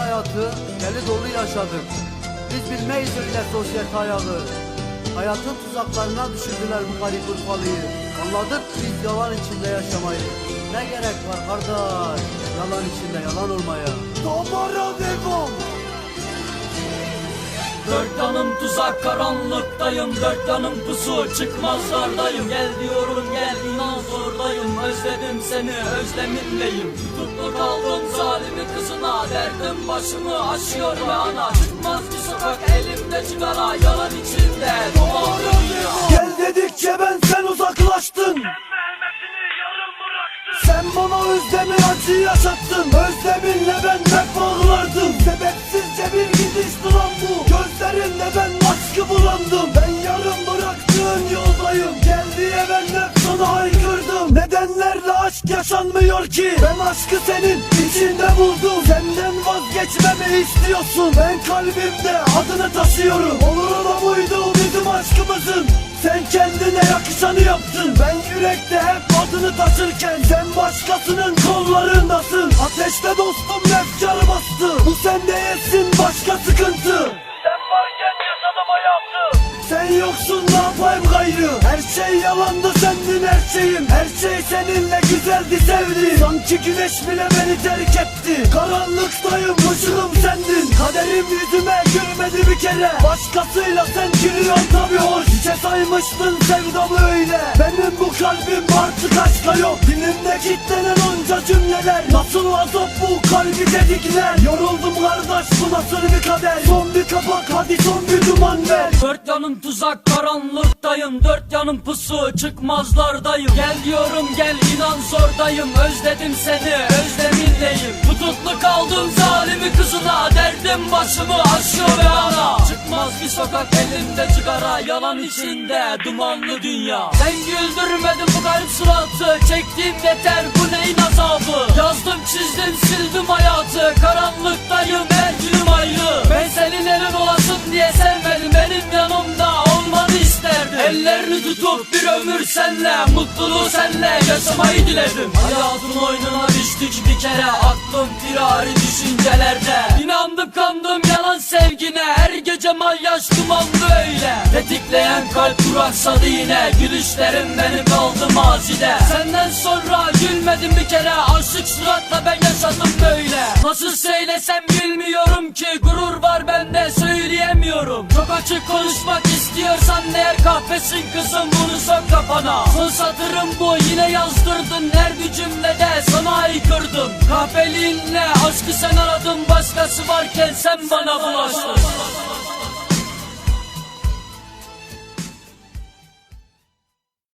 hayatı deli dolu yaşadık. Biz bilmeyiz öyle sosyal ayağı. Hayatın tuzaklarına düşürdüler bu garip Urfalı'yı. Anladık biz yalan içinde yaşamayı. Ne gerek var kardeş yalan içinde yalan olmaya. Damara devam. Dört yanım tuzak karanlıktayım Dört yanım pusu çıkmazlardayım Gel diyorum gel inan zordayım Özledim seni özlemindeyim Tutlu kaldım Derdim başımı aşıyor ve ana. Çıkmaz bir sokak elimde sigara Yalan içinde. Duman dünya Gel dedikçe ben sen uzaklaştın. Sen bana özlemi acı yaşattın. Özleminle ben hep ağlardım. Sebepsizce bir gidişti lan bu. Gözlerinle ben aşkı bulandım. Ben yarım bıraktığın yoldayım. Gel diye ben hep sana haykırdım. Nedenlerle aşk yaşanmıyor ki. Ben aşkı senin içinde buldum Senden vazgeçmemi istiyorsun. Ben kalbimde adını taşıyorum. Olur da buydu bizim aşkımızın? Sen kendine yakışanı yaptın. Ben yürekte hep adını taşırken Sen başkasının kollarındasın. Ateşte dostum efkarı bastı. Bu sende yesin başka sıkıntı. Sen varken yaşadım hayatı Sen yoksun ne yapayım gayrı? Her şey yalandı sendin her şeyim. Her şey seninle güzeldi sevdim. Sanki güneş bile beni terk etti. Karanlıktayım ışığım sendin. Kaderim yüzüme gülmedi bir kere. Başkasıyla sen gülüyorsun tabi hoş. Hiçe saymıştın sevdamı öyle Benim bu kalbim artık aşka yok. Dilimde kilitlenen onca cümleler. Nasıl azap bu kalbi dedikler? Yoruldum kardeş bu nasıl bir kader? Son kapak hadi son bir duman ver. Dört yanım tuzak karanlıktayım. Dört yanım pusu çıkmazlardayım. Gel diyorum gel inan zordayım. Özledim seni özlemindeyim. Tutuklu kaldım zalimi kızına. Derdim başımı aşıyor ve ana Çıkmaz bir sokak elimde sigara Yalan içinde dumanlı dünya. Sen güldürmedin bu garip suratı. Çektiğim yeter Ellerini tutup bir ömür senle Mutluluğu senle yaşamayı diledim. Hayatın oyununa düştük bir kere Aklım firari düşüncelerde. İnandım kandım yalan sevgine Her gece malyaş duman böyle Tetikleyen kalp duraksadı yine Gülüşlerim benim kaldı mazide. Senden sonra gülmedim bir kere Aşık suratla ben yaşadım böyle. Nasıl söylesem bilmiyorum ki Gurur var bende söyleyemiyorum. Çok açık konuşmak istiyorsan Eğer kahvesin kızım bunu sok kafana. Son satırım bu yine yazdırdın Her bir cümlede sana aykırdım. Kahveliğinle aşkı sen aradın Başkası varken sen bana bulaştın